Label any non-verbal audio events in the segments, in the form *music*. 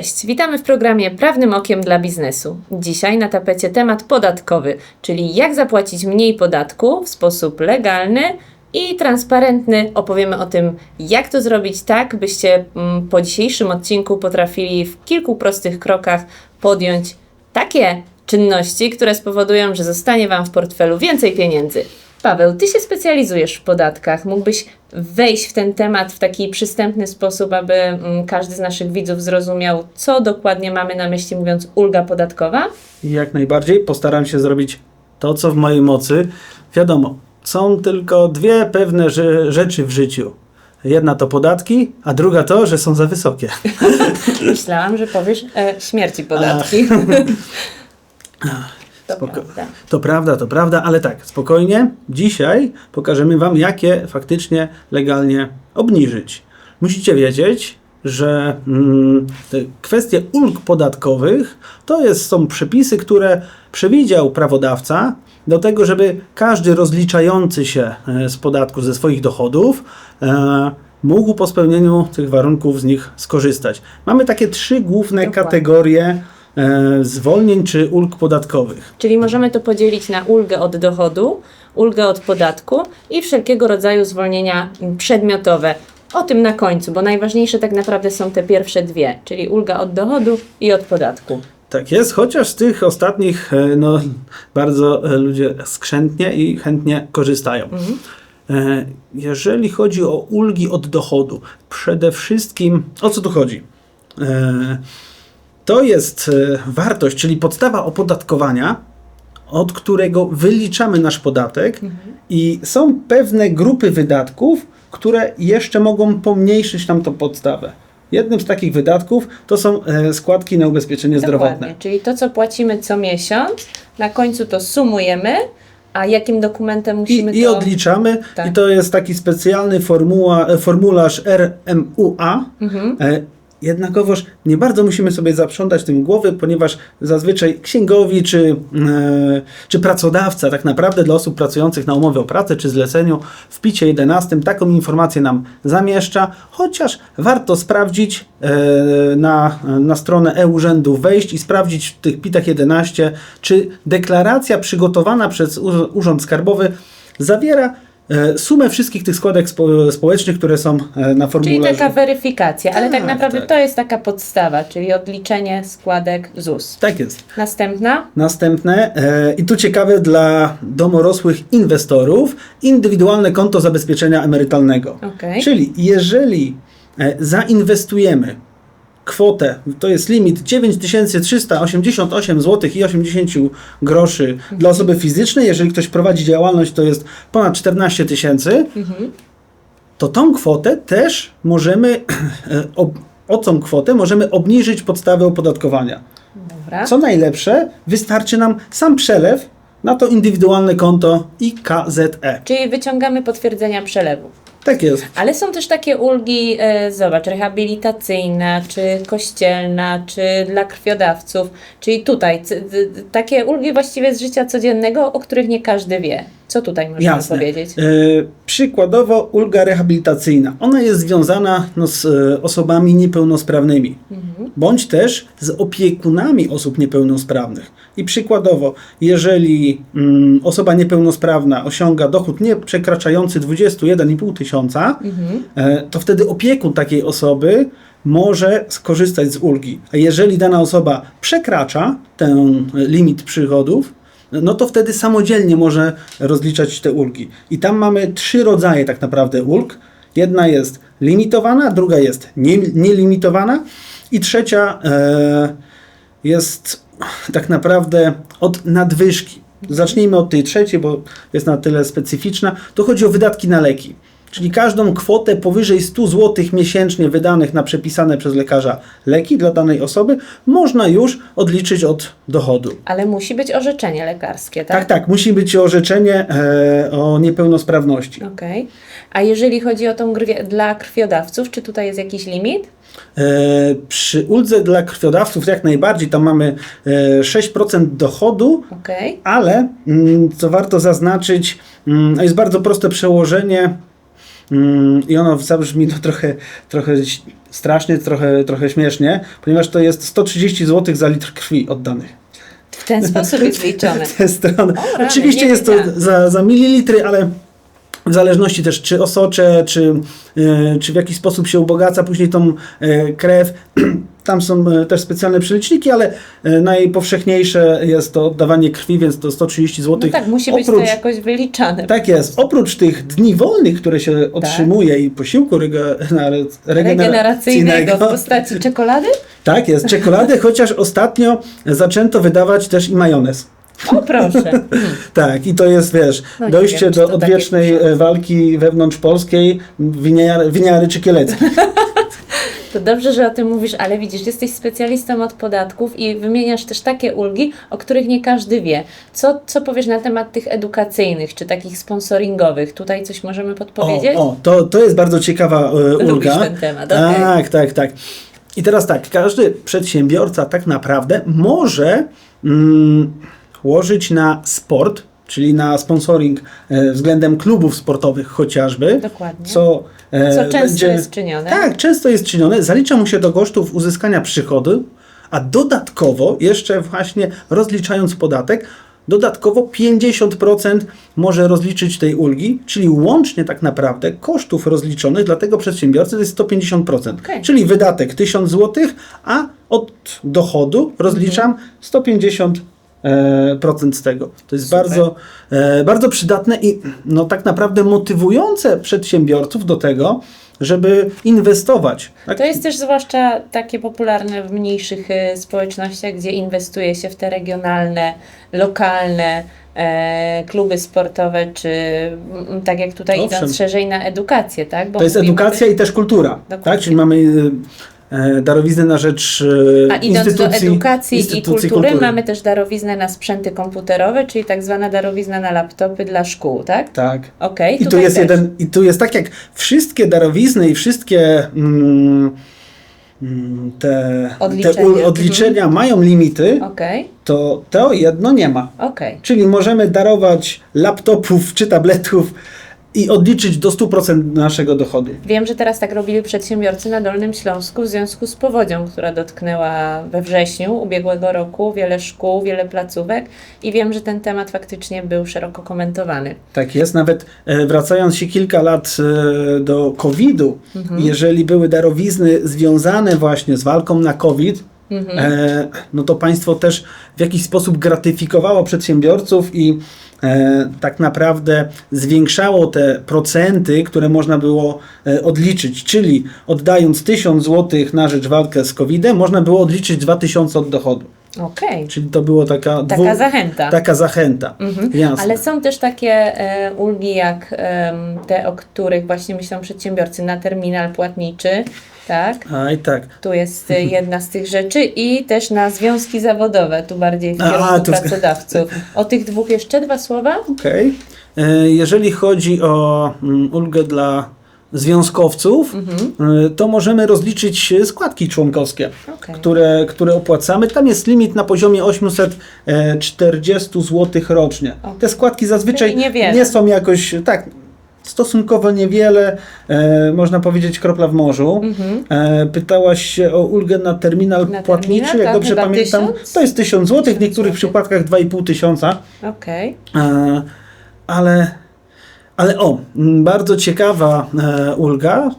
Cześć, witamy w programie Prawnym Okiem dla Biznesu. Dzisiaj na tapecie temat podatkowy, czyli jak zapłacić mniej podatku w sposób legalny i transparentny. Opowiemy o tym, jak to zrobić tak, byście mm, po dzisiejszym odcinku potrafili w kilku prostych krokach podjąć takie czynności, które spowodują, że zostanie Wam w portfelu więcej pieniędzy. Paweł, Ty się specjalizujesz w podatkach. Mógłbyś wejść w ten temat w taki przystępny sposób, aby mm, każdy z naszych widzów zrozumiał, co dokładnie mamy na myśli, mówiąc ulga podatkowa? Jak najbardziej postaram się zrobić to, co w mojej mocy. Wiadomo, są tylko dwie pewne rze- rzeczy w życiu. Jedna to podatki, a druga to, że są za wysokie. *laughs* Myślałam, że powiesz e, śmierci podatki. *laughs* *laughs* to Spoko- prawda. To prawda, to prawda, ale tak, spokojnie. Dzisiaj pokażemy Wam, jakie faktycznie legalnie obniżyć. Musicie wiedzieć, że mm, kwestie ulg podatkowych to jest, są przepisy, które przewidział prawodawca do tego, żeby każdy rozliczający się e, z podatku ze swoich dochodów e, mógł po spełnieniu tych warunków z nich skorzystać. Mamy takie trzy główne Dokładnie. kategorie zwolnień czy ulg podatkowych. Czyli możemy to podzielić na ulgę od dochodu, ulgę od podatku i wszelkiego rodzaju zwolnienia przedmiotowe. O tym na końcu, bo najważniejsze tak naprawdę są te pierwsze dwie, czyli ulga od dochodu i od podatku. Tak jest, chociaż z tych ostatnich e, no, bardzo e, ludzie skrzętnie i chętnie korzystają. E, Jeżeli chodzi o ulgi od dochodu, przede wszystkim o co tu chodzi? To jest e, wartość, czyli podstawa opodatkowania, od którego wyliczamy nasz podatek i są pewne grupy wydatków, które jeszcze mogą pomniejszyć nam tą podstawę. Jednym z takich wydatków to są e, składki na ubezpieczenie zdrowotne. Dokładnie, czyli to, co płacimy co miesiąc, na końcu to sumujemy, a jakim dokumentem musimy I, I to... odliczamy, Tak. i to jest taki specjalny formuła, e, formularz RMUA. Mhm. Jednakowoż nie bardzo musimy sobie zaprzątać tym głowy, ponieważ zazwyczaj księgowi czy, e, czy pracodawca, tak naprawdę dla osób pracujących na umowie o pracę czy zleceniu w picie 11 taką informację nam zamieszcza, chociaż warto sprawdzić e, na, na stronę e-urzędu, wejść i sprawdzić w tych pitach 11, czy deklaracja przygotowana przez Ur- Urząd Skarbowy zawiera sumę wszystkich tych składek spo, społecznych, które są e, na Czyli formularzu. taka weryfikacja, ale tak Tak, naprawdę tak. to jest taka podstawa, czyli odliczenie składek ZUS. Tak jest. Następna? Następne, e, i tu ciekawe dla domorosłych inwestorów, indywidualne konto zabezpieczenia emerytalnego. Okej. Czyli jeżeli e, zainwestujemy kwotę, to jest limit 9388 zł i 80 groszy dla osoby fizycznej, jeżeli ktoś prowadzi działalność, to jest ponad 14 tysięcy, Mhm. to tą kwotę też możemy, *clears throat* ob, o tą kwotę możemy obniżyć podstawę opodatkowania. Dobra. Co najlepsze, wystarczy nam sam przelew na to indywidualne konto IKZE. Czyli wyciągamy potwierdzenia przelewu. Tak jest. Ale są też takie ulgi, e, zobacz, rehabilitacyjna, czy kościelna, czy dla krwiodawców. Czyli tutaj c- d- takie ulgi właściwie z życia codziennego, o których nie każdy wie. Co tutaj możemy Jasne. powiedzieć? E, przykładowo ulga rehabilitacyjna. Ona jest związana no, z e, osobami niepełnosprawnymi, bądź też z opiekunami osób niepełnosprawnych. I przykładowo, jeżeli mm, osoba niepełnosprawna osiąga dochód nie przekraczający 21,5 tysiąca, e, to wtedy opiekun takiej osoby może skorzystać z ulgi. A jeżeli dana osoba przekracza ten limit przychodów, no to wtedy samodzielnie może rozliczać te ulgi. I tam mamy trzy rodzaje tak naprawdę ulg. Jedna jest limitowana, druga jest nie, nielimitowana i trzecia e, jest tak naprawdę od nadwyżki. Zacznijmy od tej trzeciej, bo jest na tyle specyficzna. To chodzi o wydatki na leki. Czyli każdą kwotę powyżej 100 zł miesięcznie wydanych na przepisane przez lekarza leki dla danej osoby można już odliczyć od dochodu. Ale musi być orzeczenie lekarskie, Tak, tak? tak, musi być orzeczenie e, o niepełnosprawności. Okej. A jeżeli chodzi o tą grwie, dla krwiodawców, czy tutaj jest jakiś limit? E, przy uldze dla krwiodawców jak najbardziej, tam mamy e, 6% dochodu, Okej. ale mm, co warto zaznaczyć, mm, jest bardzo proste przełożenie I ono zabrzmi no, trochę, trochę strasznie, trochę, trochę śmiesznie, ponieważ to jest 130 zł za litr krwi oddanych. W ten sposób jest liczone. *laughs* Te strony. O, Oczywiście jest to za, za mililitry, ale w zależności też czy osocze, czy, e, czy w jaki sposób się ubogaca później tą e, krew. *clears throat* Tam są e, też specjalne przeliczniki, ale e, najpowszechniejsze jest to oddawanie krwi, więc to 130 zł. No tak, musi być to jakoś wyliczane. Tak jest. Oprócz tych dni wolnych, które się otrzymuje i posiłku regener- Regeneracyjnego w postaci czekolady? Tak jest, czekolady, *laughs* chociaż ostatnio zaczęto wydawać też i majonez. O proszę. *laughs* Tak, i to jest, wiesz, No dojście wiem, do takie odwiecznej słyszałam. e, walki wewnątrz polskiej winiary, winiary czy kieleckiej. *laughs* To dobrze, że o tym mówisz, ale widzisz, jesteś specjalistą od podatków i wymieniasz też takie ulgi, o których nie każdy wie. Co, co powiesz na temat tych edukacyjnych, czy takich sponsoringowych? Tutaj coś możemy podpowiedzieć? O, o to, to jest bardzo ciekawa e, Lubisz ulga. ten temat, okej. Tak, tak, tak. I teraz tak, każdy przedsiębiorca tak naprawdę może mm, łożyć na sport, czyli na sponsoring e, względem klubów sportowych chociażby. Dokładnie. Co, Co często będzie- jest czynione. Tak, często jest czynione. Zalicza mu się do kosztów uzyskania przychodu, a dodatkowo, jeszcze właśnie rozliczając podatek, dodatkowo 50% może rozliczyć tej ulgi, czyli łącznie tak naprawdę kosztów rozliczonych dla tego przedsiębiorcy to jest 150%. Okej. Czyli wydatek 1000 zł, a od dochodu rozliczam 150 e, procent z tego. To jest Super. bardzo, e, bardzo przydatne i no, tak naprawdę motywujące przedsiębiorców do tego, żeby inwestować. Tak? To jest też zwłaszcza takie popularne w mniejszych e, społecznościach, gdzie inwestuje się w te regionalne, lokalne e, kluby sportowe, czy mm, tak jak tutaj Owszem. idąc szerzej na edukację, tak? Bo To jest edukacja też- i też kultura. Dokładnie. Tak? Czyli mamy e, darowiznę na rzecz e, A idąc do instytucji, edukacji i instytucji kultury, mamy też darowiznę na sprzęty komputerowe, czyli tak zwana darowizna na laptopy dla szkół, tak? Tak. Okej, I tu jest też. jeden, i tu jest tak jak wszystkie darowizny i wszystkie mm, mm, te, Odliczenia. te odliczenia mają limity, Okej, to to jedno nie ma. okej. Czyli możemy darować laptopów czy tabletów i odliczyć do 100% naszego dochodu. Wiem, że teraz tak robili przedsiębiorcy na Dolnym Śląsku w związku z powodzią, która dotknęła we wrześniu ubiegłego roku wiele szkół, wiele placówek i wiem, że ten temat faktycznie był szeroko komentowany. Tak jest, nawet e, wracając się kilka lat e, do COVID-u, Mhm. jeżeli były darowizny związane właśnie z walką na COVID, Mhm. e, no to państwo też w jakiś sposób gratyfikowało przedsiębiorców i tak naprawdę zwiększało te procenty, które można było e, odliczyć, czyli oddając 1000 zł na rzecz walki z COVID-em, można było odliczyć 2000 od dochodu. Okej, Czyli to było taka, taka dwu- zachęta. taka zachęta. Mhm. Ale są też takie e, ulgi jak em, te, o których właśnie myślą przedsiębiorcy na terminal płatniczy, tak? A i tak. Tu jest e, jedna z tych rzeczy i też na związki zawodowe, tu bardziej w A, kierunku pracodawców. O tych dwóch jeszcze dwa słowa? Okej. E, Jeżeli chodzi o mm, ulgę dla związkowców, e, to możemy rozliczyć e, składki członkowskie, Okej. które, które opłacamy. Tam jest limit na poziomie 840 zł rocznie. Okej. Te składki zazwyczaj Czyli niewiele. nie są jakoś tak. Stosunkowo niewiele, e, można powiedzieć kropla w morzu. Mhm. E, pytałaś się o ulgę na terminal Na płatniczy, terminal, jak tak, dobrze chyba pamiętam. To jest 1000 zł, w 1000 niektórych złotych. przypadkach 2,5 tysiąca. Okej. E, ale, ale o, m, bardzo ciekawa e, ulga,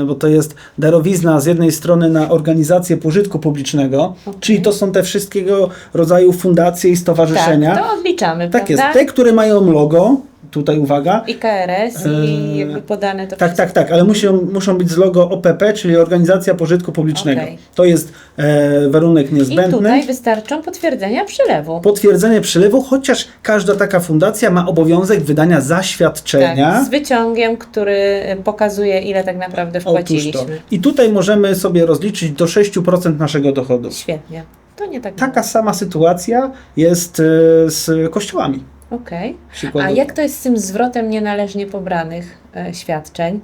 e, bo to jest darowizna z jednej strony na organizację pożytku publicznego, Okej. czyli to są te wszystkiego rodzaju fundacje i stowarzyszenia. Tak, to odliczamy, Tak jest, prawda? te, które mają logo, tutaj uwaga. I KRS, i Eee, jakby podane to Tak, tak, tak, ale muszą, muszą być z logo OPP, czyli Organizacja Pożytku Publicznego. Okej. To jest e, warunek I niezbędny. tutaj wystarczą potwierdzenia przelewu. Potwierdzenie przylewu, chociaż każda taka fundacja ma obowiązek wydania zaświadczenia. Tak, z wyciągiem, który pokazuje, ile tak naprawdę wpłaciliśmy. I tutaj możemy sobie rozliczyć do 6% naszego dochodu. Świetnie. To nie tak Taka sama sytuacja jest e, z kościołami. Okej. A przykładowo. jak to jest z tym zwrotem nienależnie pobranych e, świadczeń?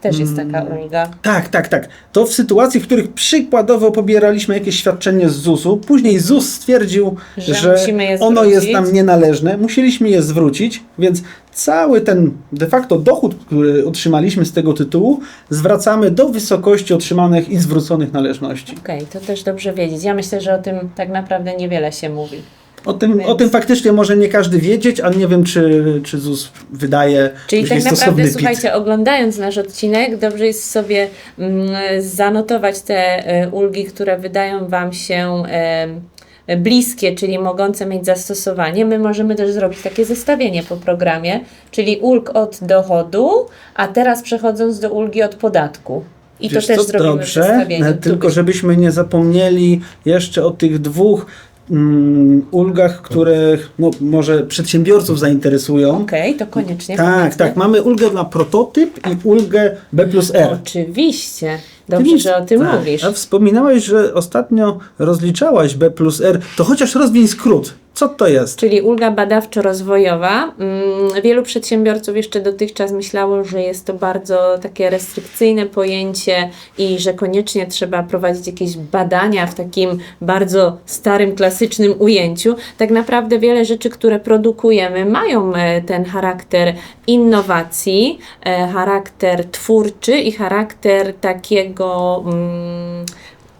Też jest taka ulga. Tak, tak, tak. To w sytuacji, w których przykładowo pobieraliśmy jakieś świadczenie z ZUS-u, później ZUS stwierdził, Że że, ono jest nam nienależne, musieliśmy je zwrócić, więc cały ten de facto dochód, który otrzymaliśmy z tego tytułu, zwracamy do wysokości otrzymanych i zwróconych należności. Okej, to też dobrze wiedzieć. Ja myślę, że o tym tak naprawdę niewiele się mówi. O tym, Więc- o tym faktycznie może nie każdy wiedzieć, a nie wiem, czy, czy ZUS wydaje Czyli tak naprawdę, PIT. słuchajcie, oglądając nasz odcinek, dobrze jest sobie mm, zanotować te e, ulgi, które wydają Wam się e, bliskie, czyli mogące mieć zastosowanie. My możemy też zrobić takie zestawienie po programie, czyli ulg od dochodu, a teraz przechodząc do ulgi od podatku. I Wiesz to też co, zrobimy w dobrze, zestawieniu. e, tylko byś- żebyśmy nie zapomnieli jeszcze o tych dwóch mm, ulgach, które no, może przedsiębiorców zainteresują. Okej, to koniecznie. Tak, tak. Mamy ulgę na prototyp i ulgę B plus R. Oczywiście. Dobrze, że o tym tak, mówisz. A wspominałeś, że ostatnio rozliczałaś B plus R. To chociaż rozwiń skrót. Co to jest? Czyli ulga badawczo-rozwojowa. Mm, Wielu przedsiębiorców jeszcze dotychczas myślało, że jest to bardzo takie restrykcyjne pojęcie i że koniecznie trzeba prowadzić jakieś badania w takim bardzo starym, klasycznym ujęciu. Tak naprawdę wiele rzeczy, które produkujemy, mają e, ten charakter innowacji, e, charakter twórczy i charakter takiego. Mm,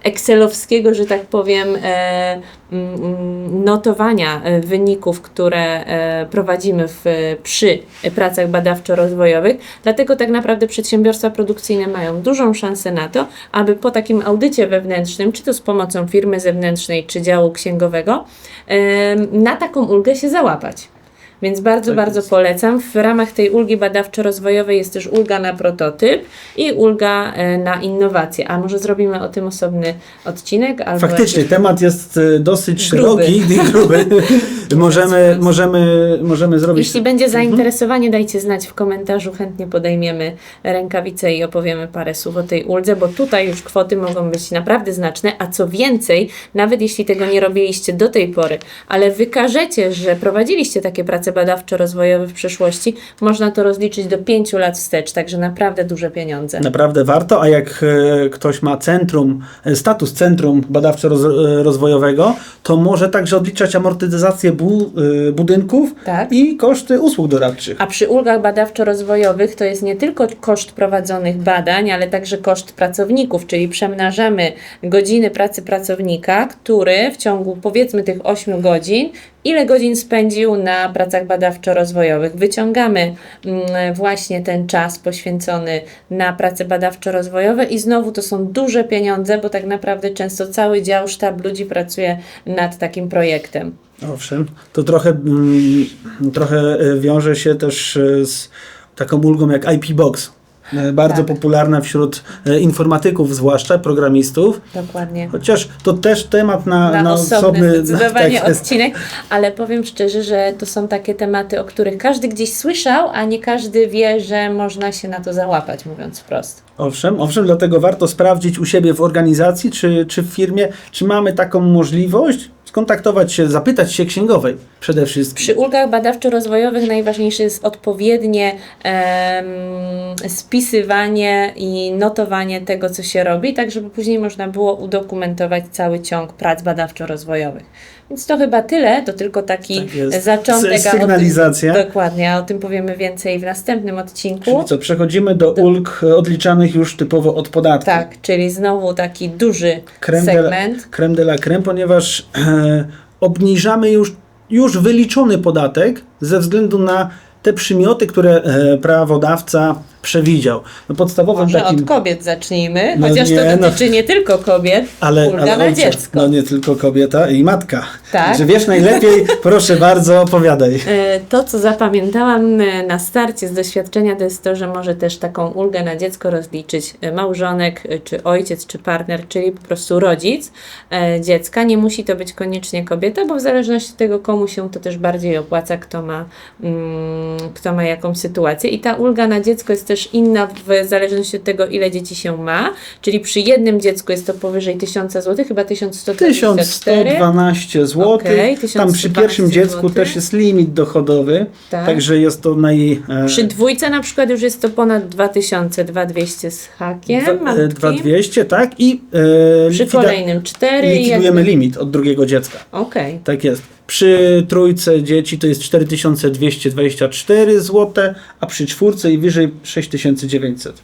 Excelowskiego, że tak powiem, e, mm, notowania e, wyników, które e, prowadzimy w, przy pracach badawczo-rozwojowych. Dlatego tak naprawdę przedsiębiorstwa produkcyjne mają dużą szansę na to, aby po takim audycie wewnętrznym, czy to z pomocą firmy zewnętrznej, czy działu księgowego, na taką ulgę się załapać. Więc bardzo, Tak bardzo jest. polecam. W ramach tej ulgi badawczo-rozwojowej jest też ulga na prototyp i ulga e, na innowacje. A może zrobimy o tym osobny odcinek? Albo Faktycznie, temat jest e, dosyć Gruby. szeroki i *laughs* gruby. *laughs* możemy, możemy, możemy zrobić. Jeśli będzie zainteresowanie, dajcie znać w komentarzu. Chętnie podejmiemy rękawice i opowiemy parę słów o tej uldze, bo tutaj już kwoty mogą być naprawdę znaczne. A co więcej, nawet jeśli tego nie robiliście do tej pory, ale wykażecie, że prowadziliście takie prace badawczo-rozwojowe w przeszłości, można to rozliczyć do 5 lat wstecz, także naprawdę duże pieniądze. Naprawdę warto, a jak e, ktoś ma centrum, e, status centrum badawczo-rozwojowego, to może także odliczać amortyzację bu, e, budynków Tak. i koszty usług doradczych. A przy ulgach badawczo-rozwojowych to jest nie tylko koszt prowadzonych badań, ale także koszt pracowników, czyli przemnażamy godziny pracy pracownika, który w ciągu powiedzmy tych 8 godzin, ile godzin spędził na pracach badawczo-rozwojowych. Wyciągamy mm, właśnie ten czas poświęcony na prace badawczo-rozwojowe i znowu to są duże pieniądze, bo tak naprawdę często cały dział, sztab ludzi pracuje nad takim projektem. Owszem, to trochę, mm, trochę e, wiąże się też e, z taką ulgą jak IP Box. E, Bardzo Tak. popularna wśród e, informatyków, zwłaszcza programistów. Dokładnie. Chociaż to też temat na, na, na osobny osobny zdecydowanie tak odcinek, ale powiem szczerze, że to są takie tematy, o których każdy gdzieś słyszał, a nie każdy wie, że można się na to załapać, mówiąc wprost. Owszem, owszem, dlatego warto sprawdzić u siebie w organizacji czy, czy w firmie, czy mamy taką możliwość, skontaktować się, zapytać się księgowej przede wszystkim. Przy ulgach badawczo-rozwojowych najważniejsze jest odpowiednie em, spisywanie i notowanie tego, co się robi, tak żeby później można było udokumentować cały ciąg prac badawczo-rozwojowych. Więc to chyba tyle, to tylko taki Tak zaczątek. S- a o tym- sygnalizacja. Dokładnie, a o tym powiemy więcej w następnym odcinku. Czyli co, przechodzimy do ulg e, odliczanych już typowo od podatku. Tak, czyli znowu taki duży de, la, segment. creme de la creme, ponieważ e, obniżamy już, już wyliczony podatek ze względu na te przymioty, które e, prawodawca przewidział. No podstawowym Może takim... od kobiet zacznijmy, No chociaż nie, to no. dotyczy nie tylko kobiet, Ale, ulga ale na ojca, dziecko. No nie tylko kobieta i matka. Tak. Że wiesz najlepiej, *laughs* proszę bardzo, opowiadaj. E, To, co zapamiętałam e, na starcie z doświadczenia, to jest to, że może też taką ulgę na dziecko rozliczyć e, małżonek, czy ojciec, czy partner, czyli po prostu rodzic dziecka. Nie musi to być koniecznie kobieta, bo w zależności od tego, komu się to też bardziej opłaca, kto ma, mm, kto ma jaką sytuację. I ta ulga na dziecko jest też inna w zależności od tego, ile dzieci się ma. Czyli przy jednym dziecku jest to powyżej 1000 zł, chyba 1124. 1112 zł. Okej, Tam przy 1112 pierwszym dziecku też jest limit dochodowy, Tak. także jest to naj... e, Przy dwójce na przykład już jest to ponad 2000, 2200 z hakiem. dwa- e, malutkim. 2200, tak? I e, Przy kolejnym 4 i likwidujemy jednym. limit od drugiego dziecka. Okej. Tak jest. Przy trójce dzieci to jest 4224 zł, a przy czwórce i wyżej 6900.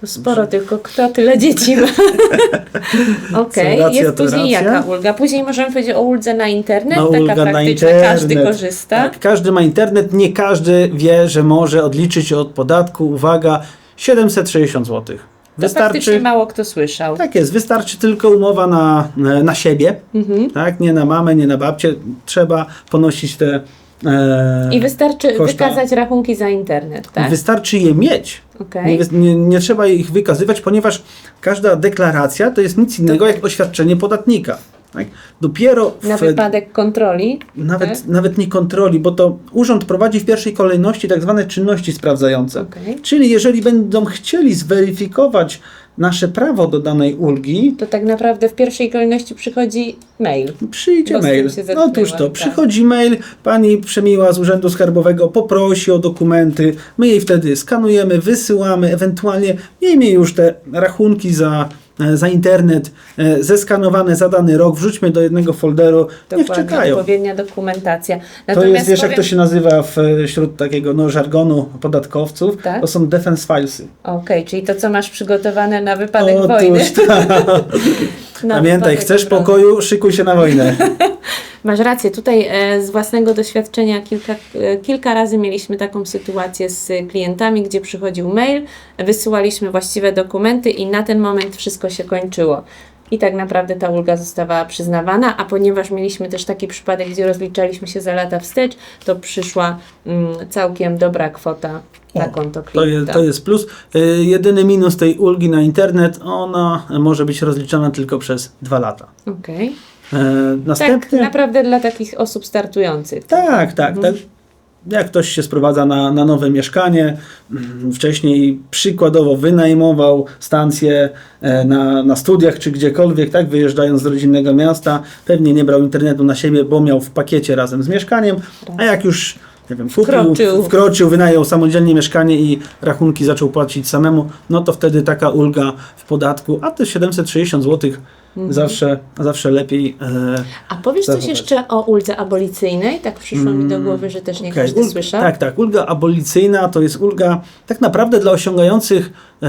To sporo, tylko kto tyle dzieci ma? *laughs* Okej, racja jest później jaka ulga? Później możemy powiedzieć o uldze na internet, No, taka ulga na praktyczna, każdy internet. korzysta. Tak, każdy ma internet, nie każdy wie, że może odliczyć od podatku. Uwaga, 760 zł. To faktycznie Wystarczy. mało kto słyszał. Tak jest, wystarczy tylko umowa na, na siebie, Mhm. tak? Nie na mamę, nie na babcię. Trzeba ponosić te. E, I wystarczy koszta. wykazać rachunki za internet, tak? Wystarczy je mieć. Okej. Nie, nie, nie trzeba ich wykazywać, ponieważ każda deklaracja to jest nic innego jak oświadczenie podatnika. Tak? Dopiero Na wypadek kontroli. nawet, tak? nawet nie kontroli, bo to urząd prowadzi w pierwszej kolejności tak zwane czynności sprawdzające. Okej. Czyli jeżeli będą chcieli zweryfikować nasze prawo do danej ulgi, To tak naprawdę w pierwszej kolejności przychodzi mail. przyjdzie mail. zetknęłam, Otóż to, tak. przychodzi mail, pani Przemiła z Urzędu Skarbowego poprosi o dokumenty, my jej wtedy skanujemy, wysyłamy, ewentualnie miejmy już te rachunki za, za internet e, zeskanowane za dany rok, wrzućmy do jednego folderu, niech Dokładnie, czekają. odpowiednia dokumentacja. To jest, wiesz, jak to powiem- się nazywa e, wśród takiego no, żargonu podatkowców? Tak? To są defense filesy. Okej, czyli to, co masz przygotowane na wypadek wojny. Otóż tak. *laughs* Na Pamiętaj, wypadek chcesz pokoju, szykuj się na wojnę. *laughs* Masz rację, tutaj e, z własnego doświadczenia kilka, e, kilka razy mieliśmy taką sytuację z klientami, gdzie przychodził mail, wysyłaliśmy właściwe dokumenty i na ten moment wszystko się kończyło. I tak naprawdę ta ulga zostawała przyznawana, a ponieważ mieliśmy też taki przypadek, gdzie rozliczaliśmy się za lata wstecz, to przyszła mm, całkiem dobra kwota na konto To klienta. jest, to jest plus. Y, jedyny minus tej ulgi na internet, ona może być rozliczana tylko przez dwa lata. Okej. E, Tak, następnie. naprawdę dla takich osób startujących. Tak, tak, tak. Jak ktoś się sprowadza na, na nowe mieszkanie, mm, wcześniej przykładowo wynajmował stację e, na, na studiach czy gdziekolwiek, tak, wyjeżdżając z rodzinnego miasta, pewnie nie brał internetu na siebie, bo miał w pakiecie razem z mieszkaniem, a jak już nie wiem, kupił, Wkroczył. wkroczył, wynajął samodzielnie mieszkanie i rachunki zaczął płacić samemu, no to wtedy taka ulga w podatku, a te 760 zł zawsze, zawsze lepiej e, A powiesz coś Zachować. jeszcze o uldze abolicyjnej? Tak przyszło mi do głowy, że też nie Okej, każdy słyszał. Tak, tak. Ulga abolicyjna to jest ulga tak naprawdę dla osiągających e,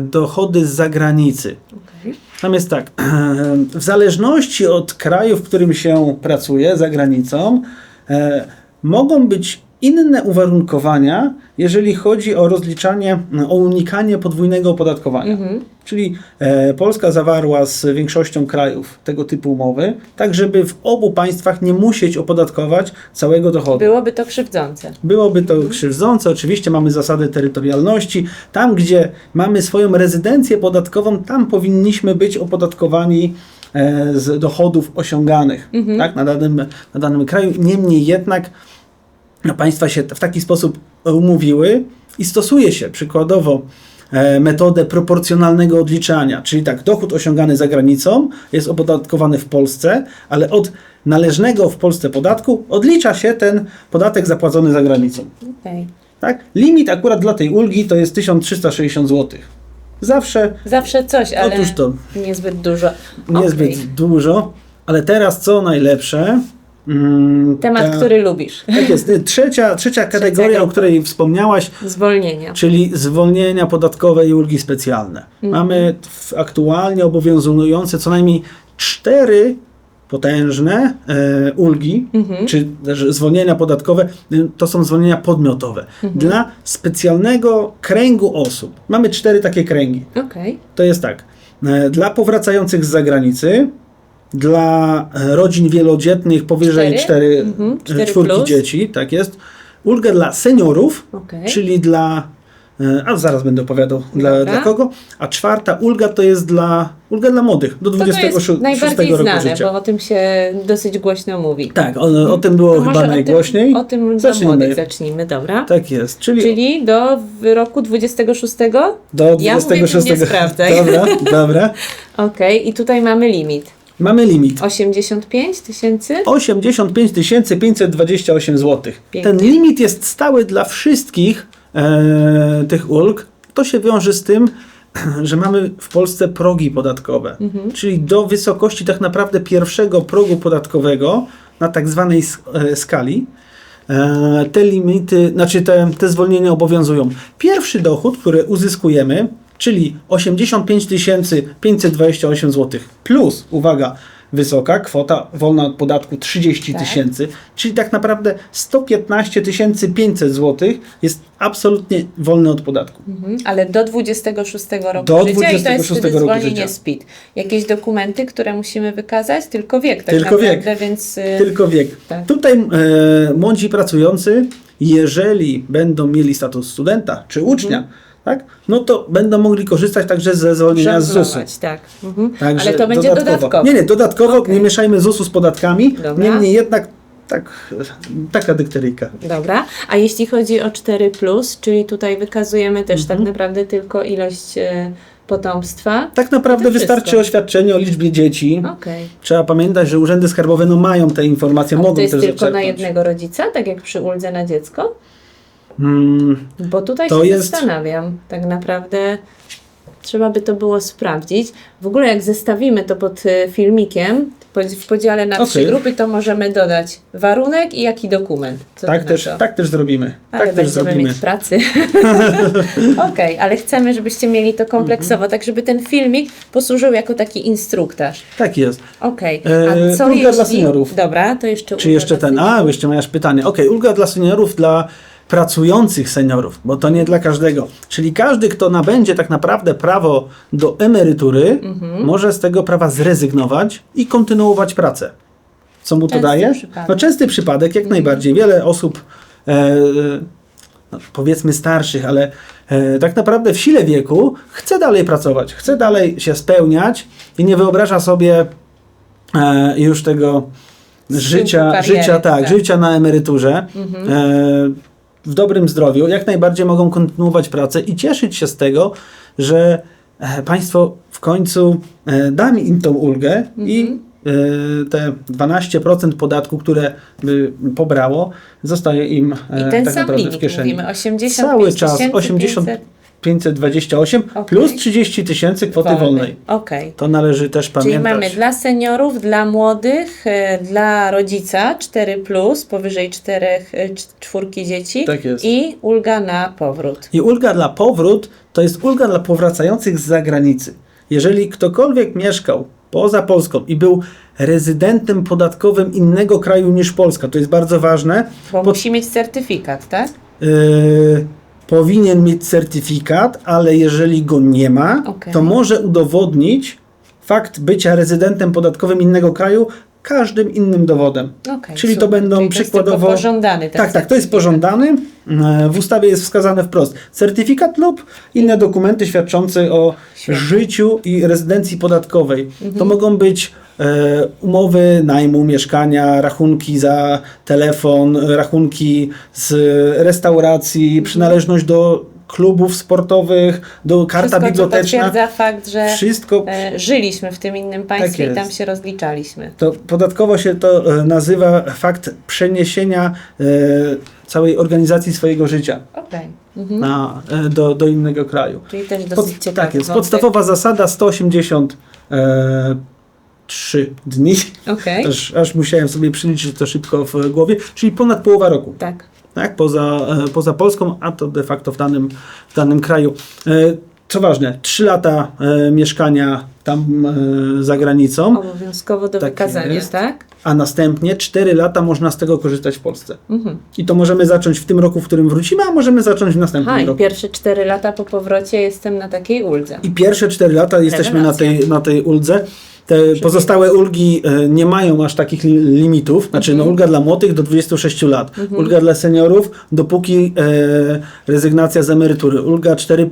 dochody z zagranicy. Okej. Tam jest tak, *clears throat* w zależności od kraju, w którym się pracuje za granicą, e, mogą być inne uwarunkowania, jeżeli chodzi o rozliczanie, o unikanie podwójnego opodatkowania. Mhm. Czyli e, Polska zawarła z większością krajów tego typu umowy, tak żeby w obu państwach nie musieć opodatkować całego dochodu. Byłoby to krzywdzące. Byłoby to krzywdzące. Oczywiście mamy zasady terytorialności. Tam, gdzie mamy swoją rezydencję podatkową, tam powinniśmy być opodatkowani e, z dochodów osiąganych tak, na, danym, na danym kraju. Niemniej jednak państwa się w taki sposób umówiły i stosuje się przykładowo e, metodę proporcjonalnego odliczania, czyli tak, dochód osiągany za granicą jest opodatkowany w Polsce, ale od należnego w Polsce podatku odlicza się ten podatek zapłacony za granicą. Okej. Tak? Limit akurat dla tej ulgi to jest 1360 zł. Zawsze Zawsze coś, ale Otóż to. niezbyt dużo. niezbyt Okej. dużo, ale teraz co najlepsze? Mm, Temat, ta- który lubisz. Tak jest. Y, Trzecia, trzecia kategoria, o grupa. której wspomniałaś, Zwolnienia. czyli zwolnienia podatkowe i ulgi specjalne. Mamy w, aktualnie obowiązujące co najmniej cztery potężne e, ulgi, czy też zwolnienia podatkowe, y, to są zwolnienia podmiotowe. Dla specjalnego kręgu osób. Mamy cztery takie kręgi. Okej. To jest tak, e, dla powracających z zagranicy, dla e, rodzin wielodzietnych powyżej Cztery? cztery, Mhm, e, cztery czwórki dzieci, tak jest. Ulgę dla seniorów, Okej. czyli dla e, a zaraz będę opowiadał dla, dla kogo. A czwarta ulga to jest dla, ulga dla młodych, do To, to 26 jest najbardziej roku znane, życia. bo o tym się dosyć głośno mówi. Tak, o, o tym było To chyba najgłośniej. O tym, Zacznijmy. młodych zacznijmy, dobra? Tak jest, czyli, Czyli do roku 26? do Ja mówię, 26. nie sprawdzaj. *laughs* Dobra, dobra. *laughs* Okej, i tutaj mamy limit. Mamy limit. 85 tysięcy? 85 528 zł. Ten limit jest stały dla wszystkich e, tych ulg. To się wiąże z tym, *clears throat* że mamy w Polsce progi podatkowe, czyli do wysokości tak naprawdę pierwszego progu podatkowego na tak zwanej e, skali. e, Te limity, znaczy te, te zwolnienia obowiązują. Pierwszy dochód, który uzyskujemy, czyli 85 528 zł plus, uwaga, wysoka kwota wolna od podatku 30 Tak. tysięcy, czyli tak naprawdę 115 500 zł jest absolutnie wolny od podatku. Mhm. Ale do 26 roku Do życia i to jest 26 wtedy roku zwolnienie życia. z PIT. Jakieś dokumenty, które musimy wykazać? Tylko wiek tak Tylko wiek. naprawdę, więc... y, Tylko wiek. Tak. Tutaj e, młodzi pracujący, jeżeli będą mieli status studenta czy ucznia, Mhm. Tak, no to będą mogli korzystać także ze zwolnienia z ZUS-u. tak. Mhm. Także Ale to będzie dodatkowo. Nie, nie, dodatkowo Okej. nie mieszajmy ZUS-u z podatkami. Dobra. Niemniej jednak tak, taka dykteryjka. Dobra. A jeśli chodzi o 4, czyli tutaj wykazujemy też Mhm. tak naprawdę tylko ilość e, potomstwa. Tak naprawdę wystarczy wszystko. oświadczenie o liczbie dzieci. Okej. Trzeba pamiętać, że urzędy skarbowe no, mają te informacje, Ale mogą to jest też tylko na zaczerpnąć. jednego rodzica, tak jak przy uldze na dziecko? Hmm, Bo tutaj się jest- zastanawiam. Tak naprawdę trzeba by to było sprawdzić. W ogóle jak zestawimy to pod e, filmikiem, w podziale na trzy Okej. grupy, to możemy dodać warunek i jaki dokument. Co tak, też, tak też zrobimy. Ale tak też zrobimy. mieć pracy. *laughs* Okej, ale chcemy, żebyście mieli to kompleksowo, tak żeby ten filmik posłużył jako taki instruktaż. Tak jest. Okej, E, a co ulga jeśli... dla seniorów. Dobra, to jeszcze Czy jeszcze ten? A, jeszcze masz pytanie. Okej, ulga dla seniorów, dla pracujących seniorów, bo to nie dla każdego. Czyli każdy, kto nabędzie tak naprawdę prawo do emerytury, Mhm. może z tego prawa zrezygnować i kontynuować pracę. Co mu to Częsty daje? przypadek. No częsty przypadek, jak najbardziej. Wiele osób, e, no, powiedzmy starszych, ale e, tak naprawdę w sile wieku chce dalej pracować, chce dalej się spełniać i nie wyobraża sobie e, już tego życia, kariery, życia, tak, tak. życia na emeryturze. Mhm. E, w dobrym zdrowiu, jak najbardziej mogą kontynuować pracę i cieszyć się z tego, że e, państwo w końcu e, da im tą ulgę i e, te 12% podatku, które by pobrało, zostaje im I ten tak sam naprawdę w kieszeni. mówimy, 85 Cały czas 500. 80 528 Okej. plus 30 tysięcy kwoty wolnej. Okej. To należy też Czyli pamiętać. mamy dla seniorów, dla młodych, e, dla rodzica 4 plus, powyżej 4, czwórki dzieci Tak jest. i ulga na powrót. I ulga dla powrót to jest ulga dla powracających z zagranicy. Jeżeli ktokolwiek mieszkał poza Polską i był rezydentem podatkowym innego kraju niż Polska, to jest bardzo ważne, Bo Pod- musi mieć certyfikat, tak? yy, powinien mieć certyfikat, ale jeżeli go nie ma, Okej. to może udowodnić fakt bycia rezydentem podatkowym innego kraju każdym innym dowodem. Okej, Czyli to super. będą Czyli to jest przykładowo. pożądany tak, tak, to jest pożądany. W ustawie jest wskazane wprost certyfikat lub inne dokumenty świadczące o Świetnie. życiu i rezydencji podatkowej. Mhm. To mogą być umowy najmu mieszkania, rachunki za telefon, rachunki z restauracji, przynależność do klubów sportowych, do karta Wszystko, biblioteczna. potwierdza fakt, że Wszystko e, żyliśmy w tym innym państwie Tak i tam się rozliczaliśmy. To podatkowo się to e, nazywa fakt przeniesienia e, całej organizacji swojego życia Okej. Mhm. na, e, do, do innego kraju. Czyli też Pod, dosyć ciekawy tak jest. Podstawowa zasada 183 dni. Okej. Aż, aż musiałem sobie przeliczyć to szybko w głowie, czyli ponad połowa roku. Tak. Tak, poza, e, poza Polską, a to de facto w danym, w danym kraju. E, Co ważne, 3 lata e, mieszkania tam za granicą, Obowiązkowo do Tak wykazania, jest. tak? a następnie 4 lata można z tego korzystać w Polsce. Mhm. I to możemy zacząć w tym roku, w którym wrócimy, a możemy zacząć w następnym Aha, i roku. pierwsze 4 lata po powrocie jestem na takiej uldze. I pierwsze 4 lata jesteśmy na tej, na tej uldze. Te pozostałe ulgi e, nie mają aż takich li- limitów. Znaczy, no, ulga dla młodych do 26 lat, ulga dla seniorów, dopóki e, rezygnacja z emerytury, ulga 4,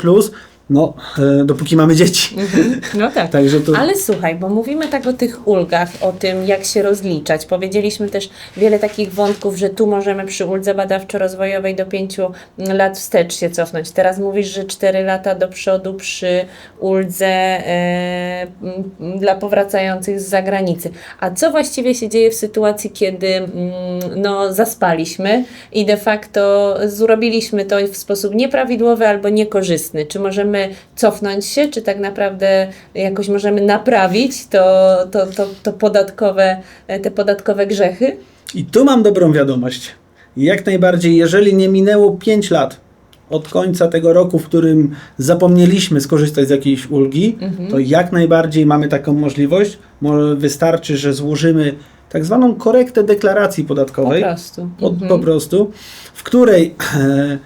no, e, dopóki mamy dzieci. No tak. *laughs* Także to. Ale słuchaj, bo mówimy tak o tych ulgach, o tym, jak się rozliczać. Powiedzieliśmy też wiele takich wątków, że tu możemy przy uldze badawczo-rozwojowej do 5 lat wstecz się cofnąć. Teraz mówisz, że 4 lata do przodu przy uldze e, dla powracających z zagranicy. A co właściwie się dzieje w sytuacji, kiedy mm, no, zaspaliśmy i de facto zrobiliśmy to w sposób nieprawidłowy albo niekorzystny? Czy możemy cofnąć się, czy tak naprawdę jakoś możemy naprawić to, to, to, to podatkowe, te podatkowe grzechy? I tu mam dobrą wiadomość. Jak najbardziej, jeżeli nie minęło 5 lat od końca tego roku, w którym zapomnieliśmy skorzystać z jakiejś ulgi, to jak najbardziej mamy taką możliwość. Wystarczy, że złożymy tak zwaną korektę deklaracji Po podatkowej. prostu. Po, Mhm. po prostu, w której *clears throat* e,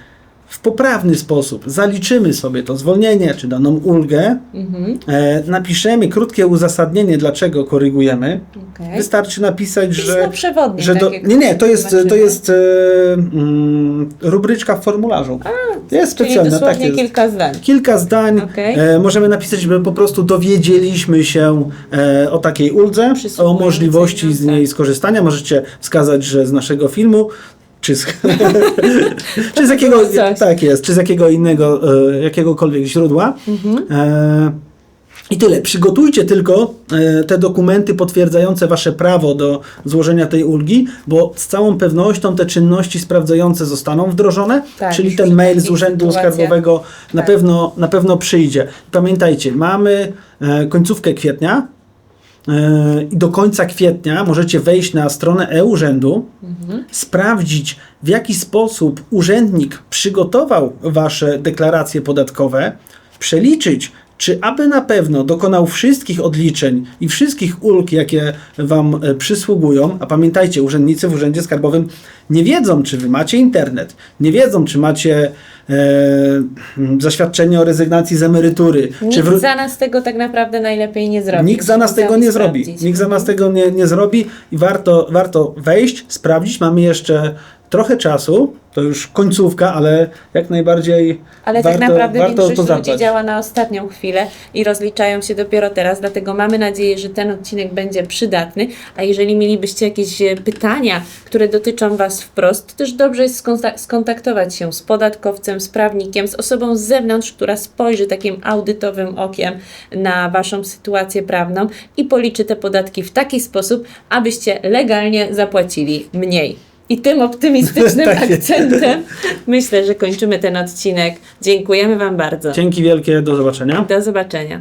w poprawny sposób zaliczymy sobie to zwolnienie czy daną ulgę, Mhm. e, napiszemy krótkie uzasadnienie, dlaczego korygujemy. Okej. Wystarczy napisać, że przewodnie. że do, nie, nie, to jest, to jest e, mm, rubryczka w formularzu. jest Czyli specjalna, tak jest. kilka zdań. Kilka zdań Okej. e, możemy napisać, że po prostu dowiedzieliśmy się e, o takiej uldze, o możliwości z niej tak. skorzystania. Możecie wskazać, że z naszego filmu, czy z, *laughs* czy z jakiego, tak jest, czy z jakiego innego, e, jakiegokolwiek źródła. Mhm. E, I tyle. Przygotujcie tylko e, te dokumenty potwierdzające Wasze prawo do złożenia tej ulgi, bo z całą pewnością te czynności sprawdzające zostaną wdrożone, Tak, czyli ten mail z Urzędu sytuacjach. Skarbowego na, Tak. pewno, na pewno przyjdzie. Pamiętajcie, mamy końcówkę kwietnia. E, I do końca kwietnia możecie wejść na stronę e-urzędu, sprawdzić w jaki sposób urzędnik przygotował Wasze deklaracje podatkowe, przeliczyć, czy aby na pewno dokonał wszystkich odliczeń i wszystkich ulg, jakie Wam e, przysługują. A pamiętajcie, urzędnicy w Urzędzie Skarbowym nie wiedzą, czy Wy macie internet, nie wiedzą, czy macie zaświadczenie o rezygnacji z emerytury, Nikt wró- za nas tego tak naprawdę najlepiej nie zrobi. Nikt za nas tego nie zrobi. Nikt za nas tego nie, nie zrobi i warto, warto wejść, sprawdzić. Mamy jeszcze trochę czasu, to już końcówka, ale jak najbardziej Ale warto, tak naprawdę warto większość to ludzi działa na ostatnią chwilę i rozliczają się dopiero teraz, dlatego mamy nadzieję, że ten odcinek będzie przydatny. A jeżeli mielibyście jakieś e, pytania, które dotyczą Was wprost, to też dobrze jest skontak- skontaktować się z podatkowcem, z prawnikiem, z osobą z zewnątrz, która spojrzy takim audytowym okiem na Waszą sytuację prawną i policzy te podatki w taki sposób, abyście legalnie zapłacili mniej. I tym optymistycznym *laughs* Tak akcentem myślę, że kończymy ten odcinek. Dziękujemy Wam bardzo. Dzięki wielkie, do zobaczenia. Do zobaczenia.